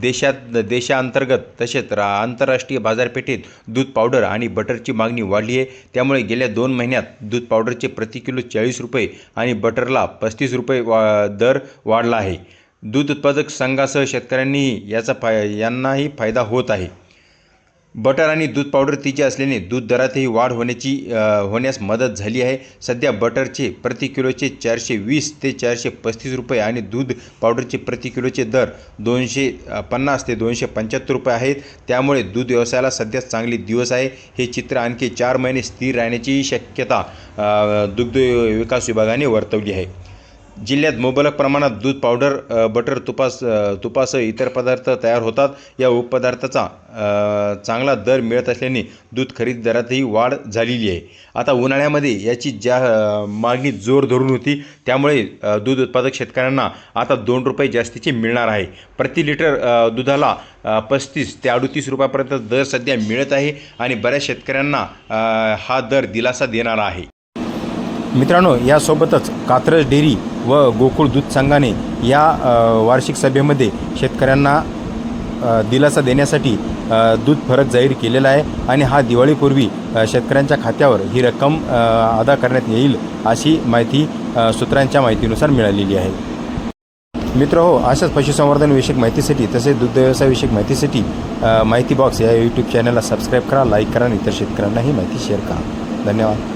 देशात देशांतर्गत तसेच रा आंतरराष्ट्रीय बाजारपेठेत दूध पावडर आणि बटरची मागणी वाढली आहे. त्यामुळे गेल्या दोन महिन्यात दूध पावडरचे प्रति किलो चाळीस रुपये आणि बटरला पस्तीस रुपये वा दर वाढला आहे. दूध उत्पादक संघासह शेतकऱ्यांनीही याचा फाय यांनाही फायदा होत आहे. बटर आणि दूध पावडर तिचे असल्याने दूध दरातही वाढ होण्याची होण्यास मदत झाली आहे. सध्या बटरचे प्रति किलोचे चारशे वीस ते चारशे पस्तीस रुपये आणि दूध पावडरचे प्रति किलोचे दर दोनशे पन्नास ते दोनशे पंच्याहत्तर रुपये आहेत. त्यामुळे दूध व्यवसायाला सध्या चांगले दिवस आहे. हे चित्र आणखी चार महिने स्थिर राहण्याची शक्यता दुग्ध विकास विभागाने वर्तवली आहे. जिल्ह्यात मुबलक प्रमाणात दूध पावडर बटर तुपास तुपासह इतर पदार्थ तयार होतात. या उपपदार्थाचा चांगला दर मिळत असल्याने दूध खरेदी दरातही वाढ झालेली आहे. आता उन्हाळ्यामध्ये याची ज्या मागणी जोर धरून होती त्यामुळे दूध उत्पादक शेतकऱ्यांना आता दोन रुपये जास्तीचे मिळणार आहे. प्रति लिटर दुधाला पस्तीस ते अडतीस रुपयापर्यंत दर सध्या मिळत आहे आणि बऱ्याच शेतकऱ्यांना हा दर दिलासा देणारा आहे. मित्रांनो यासोबतच कात्रज डेअरी व गोकुळ दूध संघाने या वार्षिक सभेमध्ये शेतकऱ्यांना दिलासा देण्यासाठी दूध फरक जाहीर केलेला आहे आणि हा दिवाळीपूर्वी शेतकऱ्यांच्या खात्यावर ही रक्कम अदा करण्यात येईल अशी माहिती सूत्रांच्या माहितीनुसार मिळालेली आहे. मित्र हो अशाच पशुसंवर्धनविषयक माहितीसाठी तसेच दुग्ध व्यवसायविषयक माहितीसाठी माहिती बॉक्स या यूट्यूब चॅनलला सबस्क्राईब करा लाईक करा आणि इतर शेतकऱ्यांनाही माहिती शेअर करा. धन्यवाद.